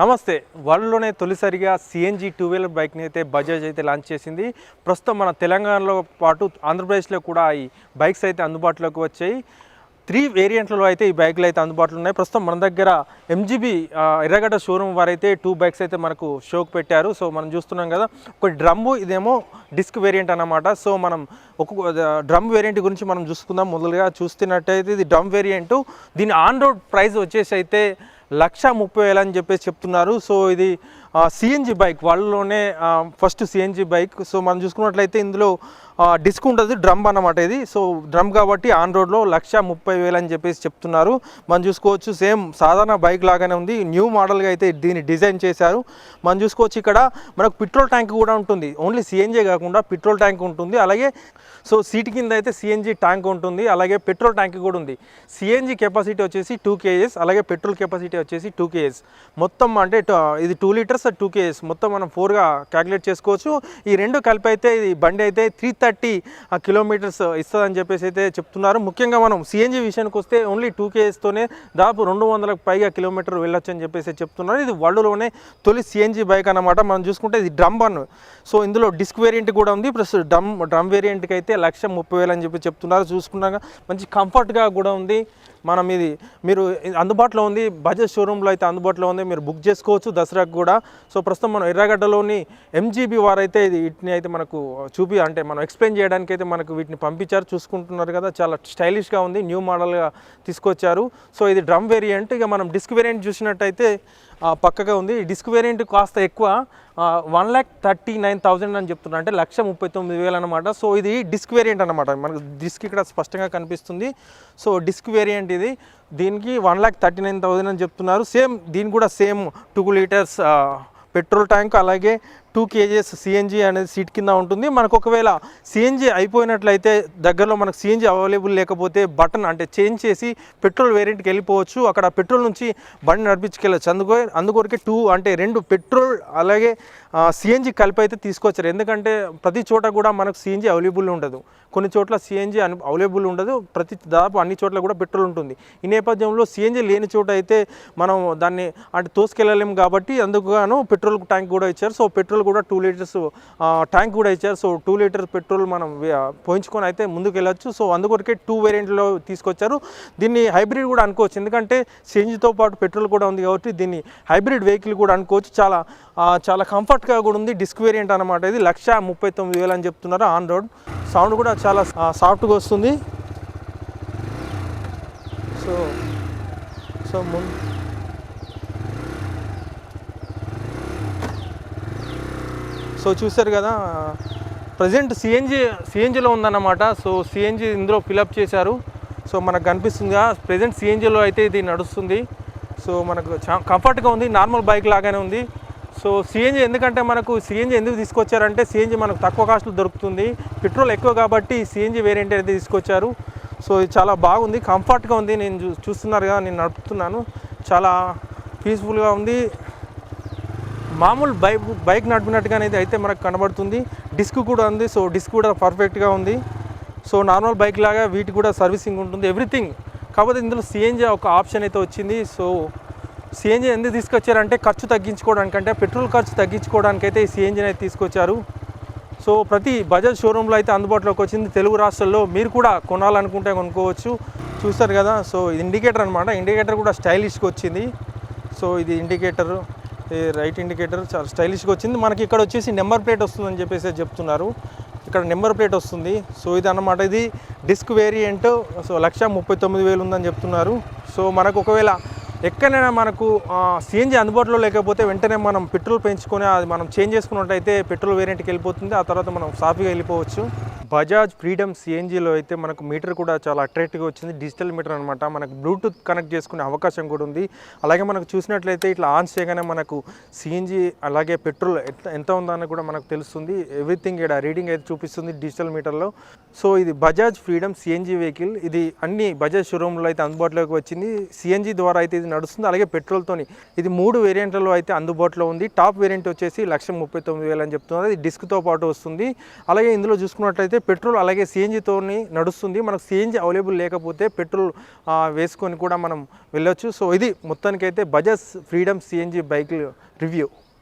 నమస్తే వరల్డ్లోనే తొలిసారిగా CNG two wheeler బైక్ని అయితే బజాజ్ అయితే లాంచ్ చేసింది. ప్రస్తుతం మన తెలంగాణలో పాటు ఆంధ్రప్రదేశ్లో కూడా ఈ బైక్స్ అయితే అందుబాటులోకి వచ్చాయి. త్రీ వేరియంట్లలో అయితే ఈ బైక్లు అయితే అందుబాటులో ఉన్నాయి. ప్రస్తుతం మన దగ్గర ఎంజీబీ ఎర్రగడ్డ షోరూమ్ వారైతే టూ బైక్స్ అయితే మనకు షోకి పెట్టారు. సో మనం చూస్తున్నాం కదా ఒక డ్రమ్ము ఇదేమో డిస్క్ వేరియంట్ అన్నమాట. సో మనం ఒక్కొక్క డ్రమ్ వేరియంట్ గురించి మనం చూసుకుందాం. మొదలుగా చూస్తున్నట్టయితే ఇది డ్రమ్ వేరియంట్ దీని ఆన్ రోడ్ ప్రైస్ వచ్చేసి అయితే లక్ష ముప్పై వేలు అని చెప్పేసి చెప్తున్నారు. సో ఇది సిఎన్జి బైక్ వాళ్ళలోనే ఫస్ట్ సిఎన్జి బైక్ సో మనం చూసుకున్నట్లయితే ఇందులో డిస్క్ ఉంటుంది డ్రమ్ అన్నమాట ఇది. సో డ్రమ్ కాబట్టి ఆన్ రోడ్లో లక్ష ముప్పై వేలు అని చెప్పేసి చెప్తున్నారు. మనం చూసుకోవచ్చు సేమ్ సాధారణ బైక్ లాగానే ఉంది. న్యూ మోడల్గా అయితే దీన్ని డిజైన్ చేశారు. మనం చూసుకోవచ్చు ఇక్కడ మనకు పెట్రోల్ ట్యాంక్ కూడా ఉంటుంది. ఓన్లీ సిఎన్జీ కాకుండా పెట్రోల్ ట్యాంక్ ఉంటుంది. అలాగే సో సీట్ కింద అయితే సిఎన్జీ ట్యాంక్ ఉంటుంది. అలాగే పెట్రోల్ ట్యాంక్ కూడా ఉంది. సిఎన్జీ కెపాసిటీ వచ్చేసి టూ కేజెస్ అలాగే పెట్రోల్ కెపాసిటీ వచ్చేసి టూ కేఎస్ మొత్తం అంటే ఇది టూ లీటర్స్ టూ కేఎస్ మొత్తం మనం ఫోర్గా క్యాలిక్యులేట్ చేసుకోవచ్చు. ఈ రెండు కలిపి అయితే ఈ బండి అయితే త్రీ థర్టీ కిలోమీటర్స్ ఇస్తుందని చెప్పేసి అయితే చెప్తున్నారు. ముఖ్యంగా మనం సిఎన్జీ విషయానికి వస్తే ఓన్లీ టూ కేఎస్తోనే దాదాపు రెండు వందలకు పైగా కిలోమీటర్ వెళ్ళొచ్చు అని చెప్పేసి చెప్తున్నారు. ఇది వరల్డ్లోనే తొలి సిఎన్జీ బైక్ అన్నమాట. మనం చూసుకుంటే ఇది డ్రమ్ వన్ సో ఇందులో డిస్క్ వేరియంట్ కూడా ఉంది. ప్లస్ డ్రమ్ డ్రమ్ వేరియంట్కి అయితే లక్ష ముప్పై వేలు అని చెప్పి చెప్తున్నారు. చూసుకున్నాక మంచి కంఫర్ట్గా కూడా ఉంది. మనం ఇది మీరు అందుబాటులో ఉంది బజాజ్ షోరూంలో అయితే అందుబాటులో ఉంది మీరు బుక్ చేసుకోవచ్చు దసరాకు కూడా. సో ప్రస్తుతం మనం ఎర్రగడ్డలోని ఎంజీబీ వారైతే ఇది వీటిని అయితే మనకు చూపి అంటే మనం ఎక్స్ప్లెయిన్ చేయడానికి అయితే మనకు వీటిని పంపించారు చూసుకుంటున్నారు కదా చాలా స్టైలిష్గా ఉంది న్యూ మోడల్గా తీసుకొచ్చారు. సో ఇది డ్రమ్ వేరియంట్ ఇక మనం డిస్క్ వేరియంట్ చూసినట్టయితే పక్కగా ఉంది. డిస్క్ వేరియంట్ కాస్త ఎక్కువ one lakh thirty nine thousand అని చెప్తున్నారు అంటే లక్ష ముప్పై తొమ్మిది వేలు అనమాట సో ఇది డిస్క్ వేరియంట్ అనమాట మనకు డిస్క్ ఇక్కడ స్పష్టంగా కనిపిస్తుంది. సో డిస్క్ వేరియంట్ ఇది దీనికి one lakh thirty nine thousand అని చెప్తున్నారు. సేమ్ దీని కూడా same two litres petrol tank అలాగే టూ కేజీఎస్ సిఎన్జి అనేది సీట్ కింద ఉంటుంది. మనకు ఒకవేళ సిఎన్జి అయిపోయినట్లయితే దగ్గరలో మనకు సిఎన్జి అవైలబుల్ లేకపోతే బటన్ అంటే చేంజ్ చేసి పెట్రోల్ వేరియంట్కి వెళ్ళిపోవచ్చు. అక్కడ పెట్రోల్ నుంచి బండి నడిపించుకెళ్ళచ్చు. అందుకో అందుకొరకే టూ అంటే రెండు పెట్రోల్ అలాగే సిఎన్జి కలిపి అయితే తీసుకొచ్చారు. ఎందుకంటే ప్రతి చోట కూడా మనకు సిఎన్జి అవైలబుల్ ఉండదు. కొన్ని చోట్ల సిఎన్జి అను అవైలబుల్ ఉండదు. ప్రతి దాదాపు అన్ని చోట్ల కూడా పెట్రోల్ ఉంటుంది. ఈ నేపథ్యంలో సిఎన్జీ లేని చోట అయితే మనం దాన్ని అంటే తోసుకెళ్ళలేము కాబట్టి అందుకుగాను పెట్రోల్ ట్యాంక్ కూడా ఇచ్చారు. సో పెట్రోల్ కూడా టూ లీటర్స్ ట్యాంక్ కూడా ఇచ్చారు. సో టూ లీటర్ పెట్రోల్ మనం పోయించుకొని అయితే ముందుకు వెళ్ళొచ్చు సో అందుకొరకే టూ వేరియంట్లో తీసుకొచ్చారు. దీన్ని హైబ్రిడ్ కూడా అనుకోవచ్చు. ఎందుకంటే సిఎన్జీతో పాటు పెట్రోల్ కూడా ఉంది కాబట్టి దీన్ని హైబ్రిడ్ వెహికల్ కూడా అనుకోవచ్చు. చాలా చాలా కంఫర్ట్గా కూడా ఉంది. డిస్క్ వేరియంట్ అనమాట ఇది. లక్ష ముప్పై తొమ్మిది వేలు అని చెప్తున్నారు ఆన్ రోడ్. సౌండ్ కూడా చాలా సాఫ్ట్గా వస్తుంది. సో సో ముందు సో చూసారు కదా ప్రజెంట్ సిఎన్జి సిఎన్జిలో ఉందన్నమాట. సో సిఎన్జి ఇందులో ఫిలప్ చేశారు. సో మనకు కనిపిస్తుందిగా ప్రజెంట్ సిఎన్జిలో అయితే ఇది నడుస్తుంది. సో మనకు చా కంఫర్ట్గా ఉంది నార్మల్ బైక్ లాగానే ఉంది. సో సిఎన్జి ఎందుకంటే మనకు సిఎన్జి ఎందుకు తీసుకొచ్చారంటే సిఎన్జి మనకు తక్కువ కాస్ట్లో దొరుకుతుంది. పెట్రోల్ ఎక్కువ కాబట్టి సిఎన్జి వేరియంట్ అయితే తీసుకొచ్చారు. సో ఇది చాలా బాగుంది. కంఫర్ట్గా ఉంది. నేను చూ చూస్తున్నారు కదా నేను నడుపుతున్నాను. చాలా పీస్ఫుల్గా ఉంది. మామూలు బైక్ బైక్ నడిపినట్టుగానే అయితే మనకు కనబడుతుంది. డిస్క్ కూడా ఉంది. సో డిస్క్ కూడా పర్ఫెక్ట్గా ఉంది. సో నార్మల్ బైక్ లాగా వీటి కూడా సర్వీసింగ్ ఉంటుంది. ఎవ్రీథింగ్. కాకపోతే ఇందులో సిఎన్జి ఒక ఆప్షన్ అయితే వచ్చింది. సో సిఎన్జీ ఎందుకు తీసుకొచ్చారంటే ఖర్చు తగ్గించుకోవడానికి అంటే పెట్రోల్ ఖర్చు తగ్గించుకోవడానికి అయితే ఈ సిఎన్జిని అయితే తీసుకొచ్చారు. సో ప్రతి బజాజ్ షోరూంలో అయితే అందుబాటులోకి వచ్చింది. తెలుగు రాష్ట్రాల్లో మీరు కూడా కొనాలనుకుంటే కొనుక్కోవచ్చు. చూస్తారు కదా సో ఇది ఇండికేటర్ అనమాట ఇండికేటర్ కూడా స్టైలిష్గా వచ్చింది. సో ఇది ఇండికేటర్ రైట్ ఇండికేటర్ చాలా స్టైలిష్గా వచ్చింది. మనకి ఇక్కడ వచ్చేసి నెంబర్ ప్లేట్ వస్తుందని చెప్పేసి చెప్తున్నారు. ఇక్కడ నెంబర్ ప్లేట్ వస్తుంది. సో ఇది అన్నమాట ఇది డిస్క్ వేరియంట్. సో లక్ష ముప్పై తొమ్మిది వేలు ఉందని చెప్తున్నారు. సో మనకు ఒకవేళ ఎక్కడైనా మనకు సిఎన్జి అందుబాటులో లేకపోతే వెంటనే మనం పెట్రోల్ పెంచుకొని అది మనం చేంజ్ చేసుకున్నట్టయితే పెట్రోల్ వేరియంట్కి వెళ్ళిపోతుంది. ఆ తర్వాత మనం సాఫీగా వెళ్ళిపోవచ్చు. బజాజ్ ఫ్రీడమ్ సిఎన్జిలో అయితే మనకు మీటర్ కూడా చాలా అట్రాక్టివ్గా వచ్చింది. డిజిటల్ మీటర్ అనమాట మనకు బ్లూటూత్ కనెక్ట్ చేసుకునే అవకాశం కూడా ఉంది. అలాగే మనకు చూసినట్లయితే ఇట్లా ఆన్ చేయగానే మనకు సిఎన్జి అలాగే పెట్రోల్ ఎంత ఉందని కూడా మనకు తెలుస్తుంది. ఎవ్రీథింగ్ ఇక్కడ రీడింగ్ అయితే చూపిస్తుంది డిజిటల్ మీటర్లో. సో ఇది బజాజ్ ఫ్రీడమ్ సిఎన్జి వెహికల్. ఇది అన్ని బజాజ్ షోరూంలో అయితే అందుబాటులోకి వచ్చింది. సిఎన్జి ద్వారా అయితే ఇది నడుస్తుంది. అలాగే పెట్రోల్తోని ఇది మూడు వేరియంట్లలో అయితే అందుబాటులో ఉంది. టాప్ వేరియంట్ వచ్చేసి లక్ష ముప్పై తొమ్మిది వేలు అని చెప్తున్నారు. ఇది డిస్క్తో పాటు వస్తుంది. అలాగే ఇందులో చూసుకున్నట్లయితే పెట్రోల్ అలాగే సిఎన్జితోని నడుస్తుంది. మనకు సిఎన్జి అవైలబుల్ లేకపోతే పెట్రోల్ వేసుకొని కూడా మనం వెళ్ళొచ్చు. సో ఇది మొత్తానికైతే Bajaj Freedom CNG bike review.